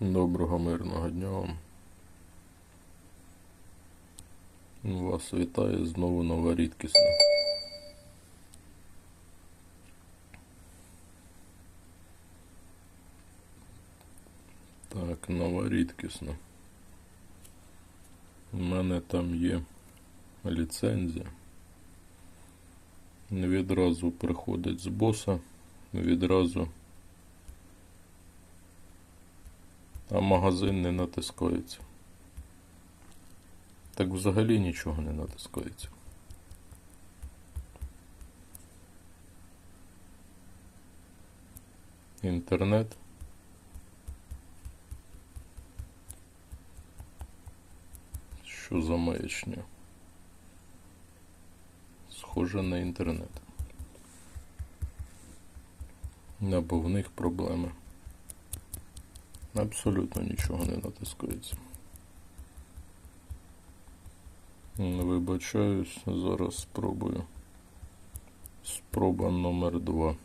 Доброго мирного дня вам. Вас вітає знову нова рідкісна. Так, нова рідкісна. У мене там є ліцензія. Відразу приходить з боса, відразу а магазин не натискається. Так взагалі нічого не натискається. Інтернет. Що за маячня? Схоже на інтернет. Або в них проблеми. Абсолютно нічого не натискається. Вибачаюсь, зараз спробую. Спроба номер два.